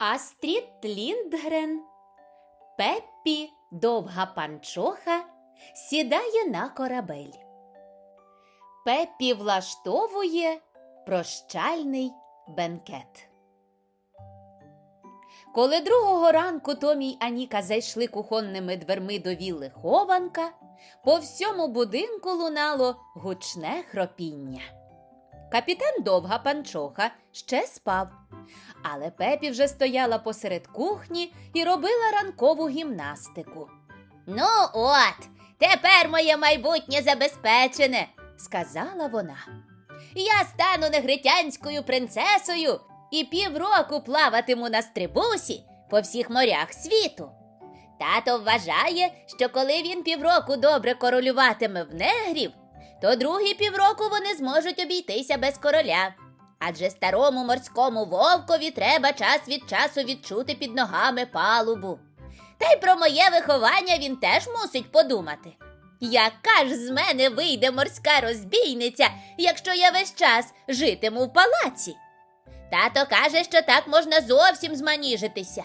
Астрід Ліндгрен, Пеппі довга панчоха сідає на корабель. Пеппі влаштовує прощальний бенкет. Коли другого ранку Томі й Аніка зайшли кухонними дверми до вілли хованка, по всьому будинку лунало гучне хропіння. Капітан довга панчоха ще спав, але Пепі вже стояла посеред кухні і робила ранкову гімнастику. Ну, от, тепер моє майбутнє забезпечене, сказала вона. Я стану негритянською принцесою і півроку плаватиму на стрибусі по всіх морях світу. Тато вважає, що коли він півроку добре королюватиме в негрів, то другі півроку вони зможуть обійтися без короля. Адже старому морському вовкові треба час від часу відчути під ногами палубу. Та й про моє виховання він теж мусить подумати. Яка ж з мене вийде морська розбійниця, якщо я весь час житиму в палаці? Тато каже, що так можна зовсім зманіжитися.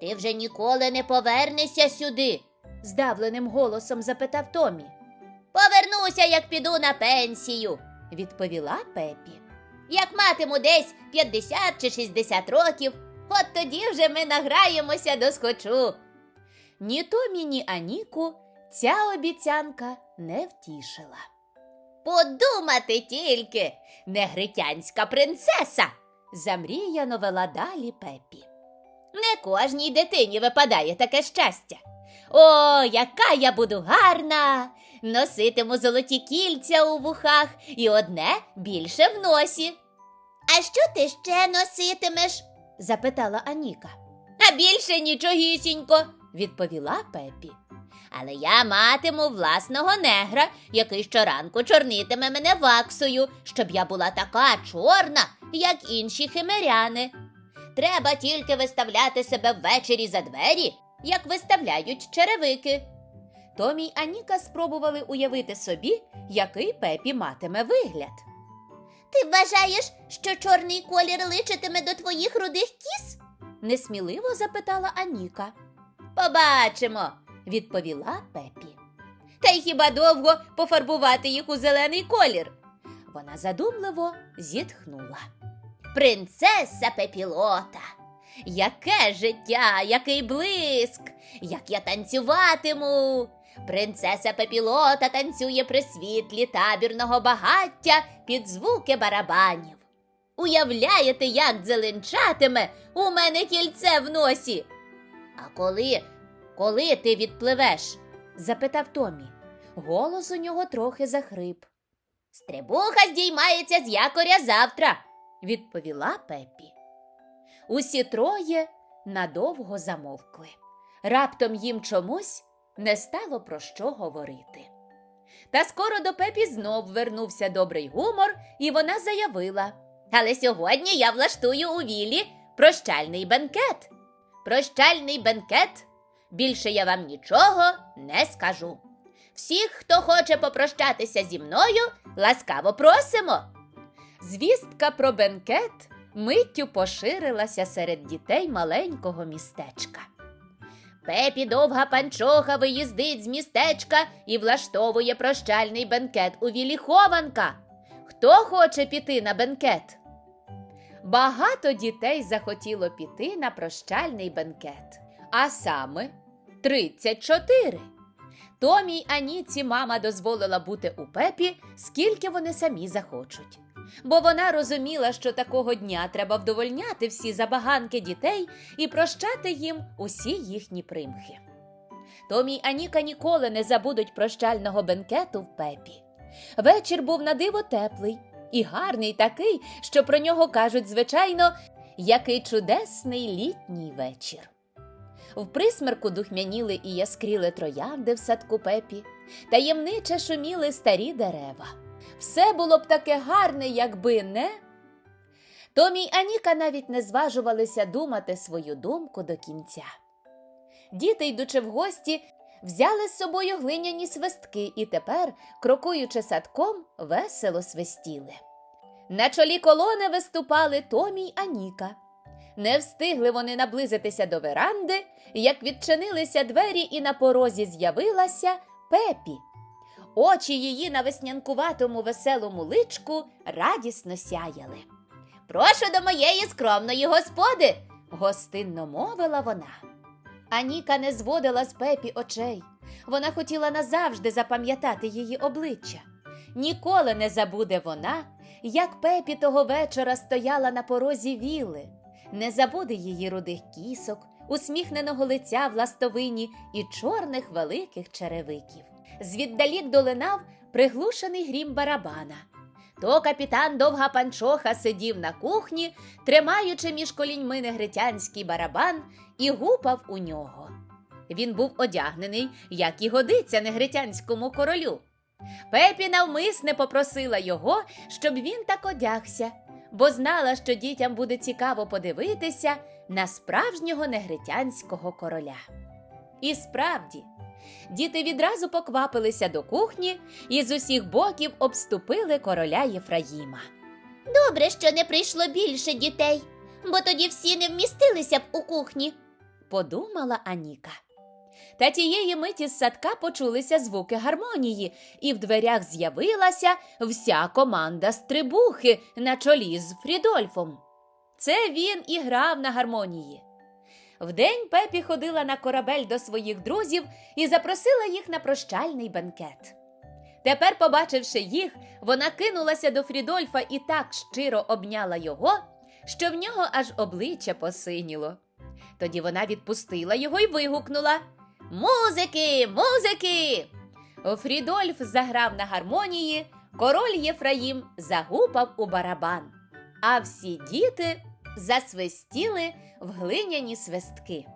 Ти вже ніколи не повернешся сюди, здавленим голосом запитав Томі. Повернуся, як піду на пенсію, відповіла Пепі. Як матиму десь 50 чи 60 років, от тоді вже ми награємося до схочу. Ні Томі, ні Аніку ця обіцянка не втішила. Подумати тільки, негритянська принцеса, замріяно вела далі Пепі. Не кожній дитині випадає таке щастя. О, яка я буду гарна! Носитиму золоті кільця у вухах і одне більше в носі. А що ти ще носитимеш? запитала Аніка. А більше нічогісінько, відповіла Пепі. Але я матиму власного негра, який щоранку чорнитиме мене ваксою, щоб я була така чорна, як інші химеряни. Треба тільки виставляти себе ввечері за двері, як виставляють черевики. Томі й Аніка спробували уявити собі, який Пепі матиме вигляд. Ти вважаєш, що чорний колір личитиме до твоїх рудих кіс? несміливо запитала Аніка. Побачимо, відповіла Пепі. Та й хіба довго пофарбувати їх у зелений колір? Вона задумливо зітхнула. Принцеса Пепілота. Яке життя, який блиск, як я танцюватиму. Принцеса Пепілота танцює при світлі табірного багаття під звуки барабанів. Уявляєте, як дзеленчатиме у мене кільце в носі. А коли, коли ти відпливеш? запитав Томі. Голос у нього трохи захрип. Стрибуха здіймається з якоря завтра, відповіла Пепі. Усі троє надовго замовкли. Раптом їм чомусь не стало про що говорити. Та скоро до Пепі знов вернувся добрий гумор, і вона заявила: Але сьогодні я влаштую у вілі прощальний бенкет. Прощальний бенкет. Більше я вам нічого не скажу. Всіх, хто хоче попрощатися зі мною, ласкаво просимо. Звістка про бенкет миттю поширилася серед дітей маленького містечка. Пепі довга панчоха виїздить з містечка і влаштовує прощальний бенкет у вілі хованка. Хто хоче піти на бенкет? Багато дітей захотіло піти на прощальний бенкет, а саме 34. Томі й Аніці мама дозволила бути у пепі, скільки вони самі захочуть. Бо вона розуміла, що такого дня треба вдовольняти всі забаганки дітей і прощати їм усі їхні примхи. Томі й Аніка ніколи не забудуть прощального бенкету в пепі. Вечір був на диво теплий і гарний такий, що про нього кажуть, звичайно, який чудесний літній вечір. В присмерку духмяніли і яскріли троянди в садку пепі, таємниче шуміли старі дерева. Все було б таке гарне, якби не. Томі й Аніка навіть не зважувалися думати свою думку до кінця. Діти, йдучи в гості, взяли з собою глиняні свистки і тепер, крокуючи садком, весело свистіли. На чолі колони виступали Томі й Аніка. Не встигли вони наблизитися до веранди, як відчинилися двері, і на порозі з'явилася Пепі. Очі її на веснянкуватому веселому личку радісно сяяли. Прошу до моєї скромної господи, гостинно мовила вона. Аніка не зводила з Пепі очей. Вона хотіла назавжди запам'ятати її обличчя. Ніколи не забуде вона, як Пепі того вечора стояла на порозі віли, не забуде її рудих кісок, усміхненого лиця в ластовині і чорних великих черевиків. Звіддалік долинав приглушений грім барабана. То капітан довга панчоха сидів на кухні, тримаючи між коліньми негритянський барабан і гупав у нього. Він був одягнений, як і годиться негритянському королю. Пепі навмисне попросила його, щоб він так одягся, бо знала, що дітям буде цікаво подивитися на справжнього негритянського короля. І справді, діти відразу поквапилися до кухні і з усіх боків обступили короля Єфраїма. Добре, що не прийшло більше дітей, бо тоді всі не вмістилися б у кухні. подумала Аніка. Та тієї миті з садка почулися звуки гармонії, і в дверях з'явилася вся команда стрибухи на чолі з Фрідольфом. Це він і грав на гармонії. Вдень Пепі ходила на корабель до своїх друзів і запросила їх на прощальний бенкет. Тепер, побачивши їх, вона кинулася до Фрідольфа і так щиро обняла його, що в нього аж обличчя посиніло. Тоді вона відпустила його і вигукнула Музики, музики! Фрідольф заграв на гармонії, король Єфраїм загупав у барабан, а всі діти засвистіли в глиняні свистки.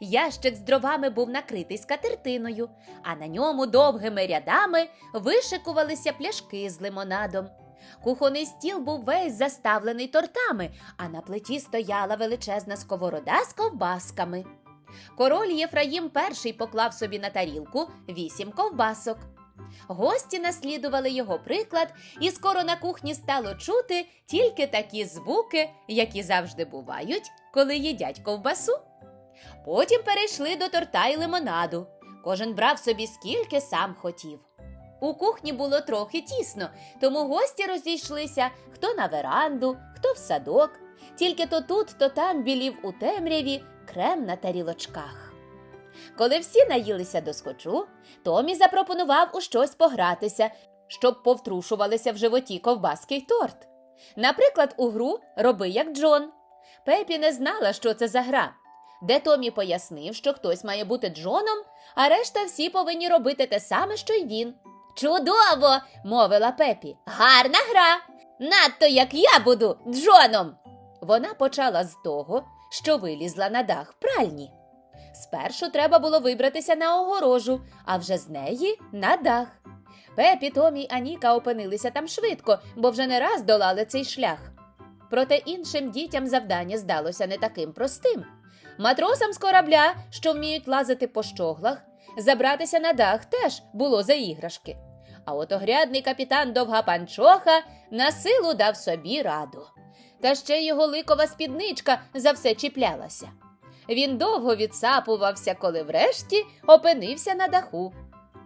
Ящик з дровами був накритий скатертиною, а на ньому довгими рядами вишикувалися пляшки з лимонадом. Кухонний стіл був весь заставлений тортами, а на плиті стояла величезна сковорода з ковбасками. Король Єфраїм перший поклав собі на тарілку вісім ковбасок. Гості наслідували його приклад, і скоро на кухні стало чути тільки такі звуки, які завжди бувають, коли їдять ковбасу. Потім перейшли до торта й лимонаду. Кожен брав собі скільки сам хотів. У кухні було трохи тісно, тому гості розійшлися хто на веранду, хто в садок. Тільки то тут, то там білів у темряві крем на тарілочках. Коли всі наїлися до скочу, Томі запропонував у щось погратися, щоб повтрушувалися в животі ковбаски й торт. Наприклад, у гру Роби як Джон. Пепі не знала, що це за гра, де Томі пояснив, що хтось має бути Джоном, а решта всі повинні робити те саме, що й він. Чудово! мовила Пепі. Гарна гра! Надто як я буду Джоном. Вона почала з того, що вилізла на дах пральні. Спершу треба було вибратися на огорожу, а вже з неї на дах. Пепі, Томі й Аніка опинилися там швидко, бо вже не раз долали цей шлях. Проте іншим дітям завдання здалося не таким простим. Матросам з корабля, що вміють лазити по щоглах, забратися на дах теж було за іграшки. А от огрядний капітан Довга Панчоха на силу дав собі раду. Та ще його ликова спідничка за все чіплялася. Він довго відсапувався, коли врешті опинився на даху.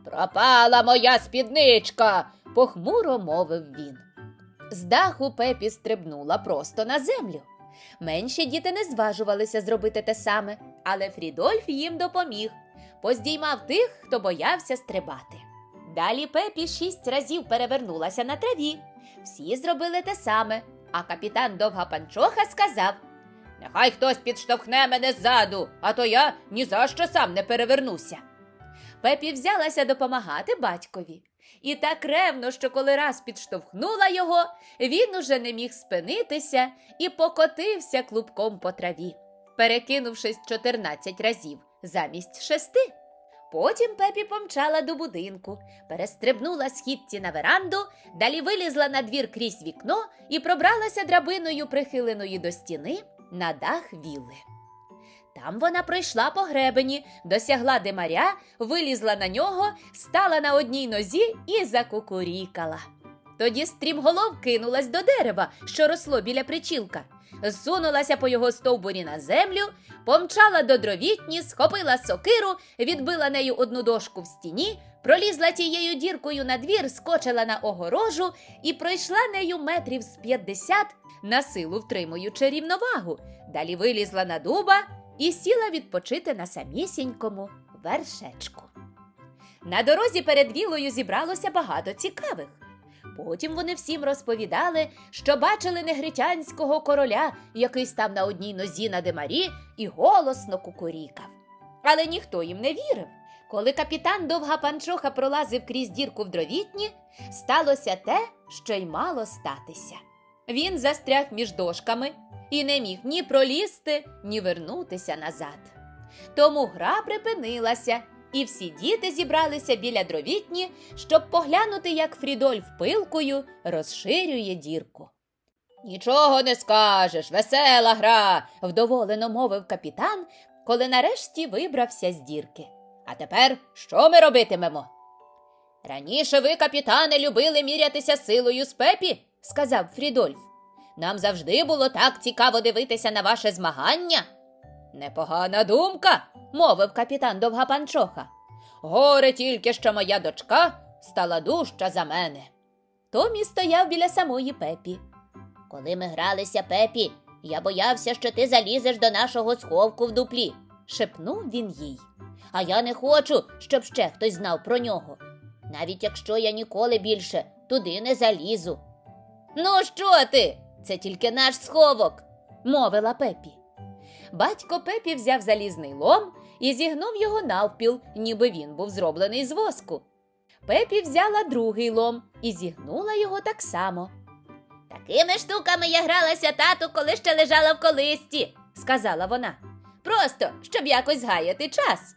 Пропала моя спідничка, похмуро мовив він. З даху Пепі стрибнула просто на землю. Менші діти не зважувалися зробити те саме, але Фрідольф їм допоміг, поздіймав тих, хто боявся стрибати. Далі Пепі шість разів перевернулася на траві. Всі зробили те саме, а капітан Довга Панчоха сказав: Нехай хтось підштовхне мене ззаду, а то я ні за що сам не перевернуся. Пепі взялася допомагати батькові. І так ревно, що коли раз підштовхнула його, він уже не міг спинитися і покотився клубком по траві, перекинувшись 14 разів замість шести. Потім Пепі помчала до будинку, перестрибнула східці на веранду, далі вилізла на двір крізь вікно і пробралася драбиною, прихиленої до стіни, на дах вілли. Там вона пройшла по гребені, досягла димаря, вилізла на нього, стала на одній нозі і закукурікала. Тоді стрімголов кинулась до дерева, що росло біля причілка. зсунулася по його стовбурі на землю, помчала до дровітні, схопила сокиру, відбила нею одну дошку в стіні, пролізла тією діркою на двір, скочила на огорожу і пройшла нею метрів з п'ятдесят, на силу втримуючи рівновагу. Далі вилізла на дуба і сіла відпочити на самісінькому вершечку. На дорозі перед вілою зібралося багато цікавих. Потім вони всім розповідали, що бачили негритянського короля, який став на одній нозі на димарі і голосно кукурікав. Але ніхто їм не вірив. Коли капітан довга панчоха пролазив крізь дірку в дровітні, сталося те, що й мало статися. Він застряг між дошками і не міг ні пролізти, ні вернутися назад. Тому гра припинилася, і всі діти зібралися біля дровітні, щоб поглянути, як Фрідольф пилкою розширює дірку. Нічого не скажеш, весела гра, вдоволено мовив капітан, коли нарешті вибрався з дірки. А тепер що ми робитимемо? Раніше ви, капітане, любили мірятися силою з пепі, сказав Фрідольф. Нам завжди було так цікаво дивитися на ваше змагання. Непогана думка, мовив капітан Довгапанчоха. Горе тільки, що моя дочка стала дужча за мене. Томі стояв біля самої пепі. Коли ми гралися, Пепі, я боявся, що ти залізеш до нашого сховку в дуплі. Шепнув він їй. А я не хочу, щоб ще хтось знав про нього. Навіть якщо я ніколи більше туди не залізу. Ну, що ти? Це тільки наш сховок, мовила Пепі. Батько Пепі взяв залізний лом і зігнув його навпіл, ніби він був зроблений з воску. Пепі взяла другий лом і зігнула його так само. Такими штуками я гралася тату, коли ще лежала в колисті. сказала вона. Просто, щоб якось згаяти час.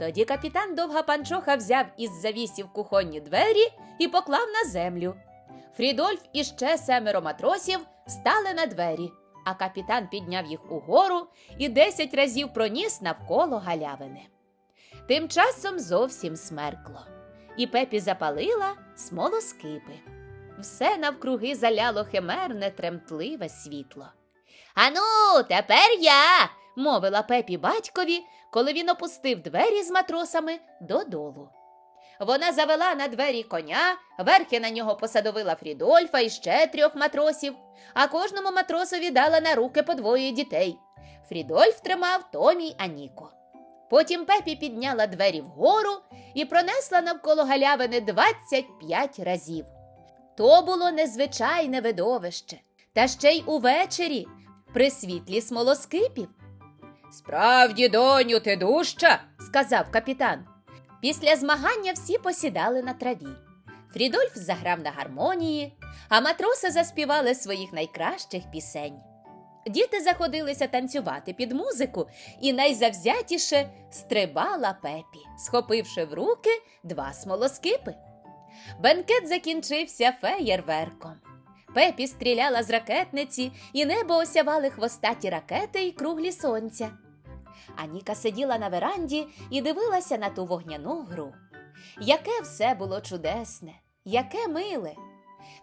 Тоді капітан Довга Панчоха взяв із завісів кухонні двері і поклав на землю. Фрідольф і ще семеро матросів стали на двері, а капітан підняв їх угору і десять разів проніс навколо галявини. Тим часом зовсім смеркло, і пепі запалила смолоскипи. Все навкруги заляло химерне тремтливе світло. Ану, тепер я. Мовила пепі батькові, коли він опустив двері з матросами додолу. Вона завела на двері коня, верхи на нього посадовила Фрідольфа і ще трьох матросів, а кожному матросові дала на руки по двоє дітей. Фрідольф тримав Томі й Аніко. Потім пепі підняла двері вгору і пронесла навколо галявини 25 разів. То було незвичайне видовище, та ще й увечері, при світлі смолоскипів. Справді, доню, ти дужча, сказав капітан. Після змагання всі посідали на траві. Фрідольф заграв на гармонії, а матроси заспівали своїх найкращих пісень. Діти заходилися танцювати під музику, і найзавзятіше стрибала пепі, схопивши в руки два смолоскипи. Бенкет закінчився феєрверком. Пепі стріляла з ракетниці, і небо осявали хвостаті ракети й круглі сонця. Аніка сиділа на веранді і дивилася на ту вогняну гру. Яке все було чудесне, яке миле.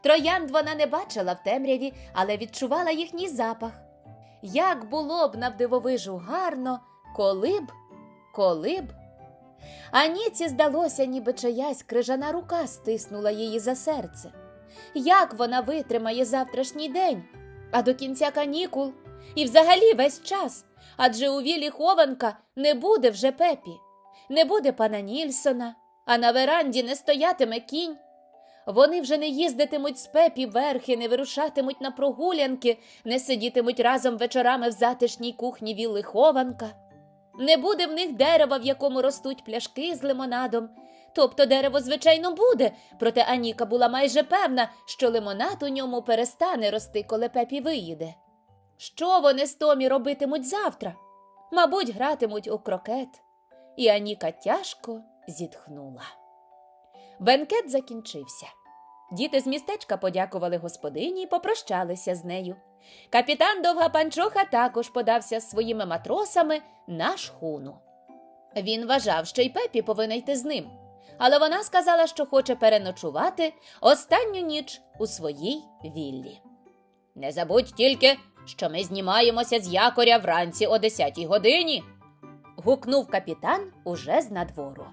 Троянд вона не бачила в темряві, але відчувала їхній запах. Як було б навдивовижу гарно, коли б, коли б. Аніці здалося, ніби чиясь крижана рука стиснула її за серце. Як вона витримає завтрашній день, а до кінця канікул і взагалі весь час, адже у вілі хованка не буде вже пепі, не буде пана Нільсона, а на веранді не стоятиме кінь. Вони вже не їздитимуть з пепі верхи, не вирушатимуть на прогулянки, не сидітимуть разом вечорами в затишній кухні вілли хованка. Не буде в них дерева, в якому ростуть пляшки з лимонадом. Тобто дерево, звичайно, буде, проте Аніка була майже певна, що лимонад у ньому перестане рости, коли пепі виїде. Що вони з Томі робитимуть завтра? Мабуть, гратимуть у крокет. І Аніка тяжко зітхнула. Бенкет закінчився. Діти з містечка подякували господині і попрощалися з нею. Капітан Довга Панчоха також подався з своїми матросами на шхуну. Він вважав, що й пепі повинна йти з ним, але вона сказала, що хоче переночувати останню ніч у своїй віллі. Не забудь тільки що ми знімаємося з якоря вранці о 10 годині. гукнув капітан уже з надвору.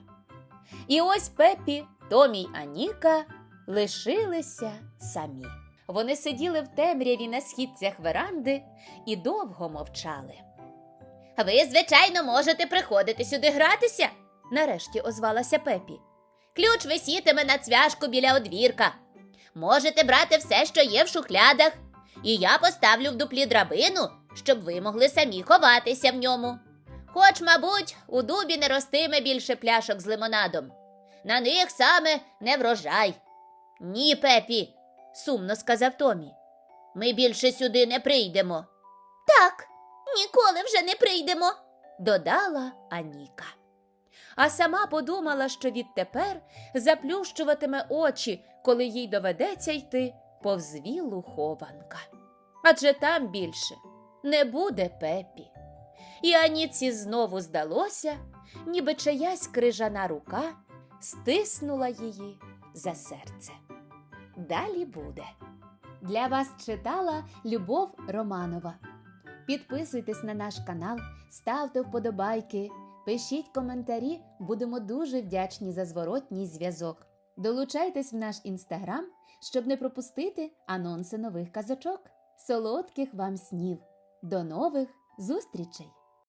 І ось Пепі, Томі й Аніка лишилися самі. Вони сиділи в темряві на східцях веранди і довго мовчали. Ви, звичайно, можете приходити сюди гратися. Нарешті озвалася Пепі. Ключ висітиме на цвяшку біля одвірка. Можете брати все, що є в шухлядах, і я поставлю в дуплі драбину, щоб ви могли самі ховатися в ньому. Хоч, мабуть, у дубі не ростиме більше пляшок з лимонадом. На них саме не врожай. Ні, Пепі, сумно сказав Томі. Ми більше сюди не прийдемо. Так, ніколи вже не прийдемо, додала Аніка. А сама подумала, що відтепер заплющуватиме очі, коли їй доведеться йти повз віллу хованка. Адже там більше не буде пепі. І Аніці знову здалося, ніби чиясь крижана рука стиснула її за серце. Далі буде. Для вас читала Любов Романова. Підписуйтесь на наш канал, ставте вподобайки, пишіть коментарі, будемо дуже вдячні за зворотній зв'язок. Долучайтесь в наш інстаграм, щоб не пропустити анонси нових казочок. Солодких вам снів! До нових зустрічей!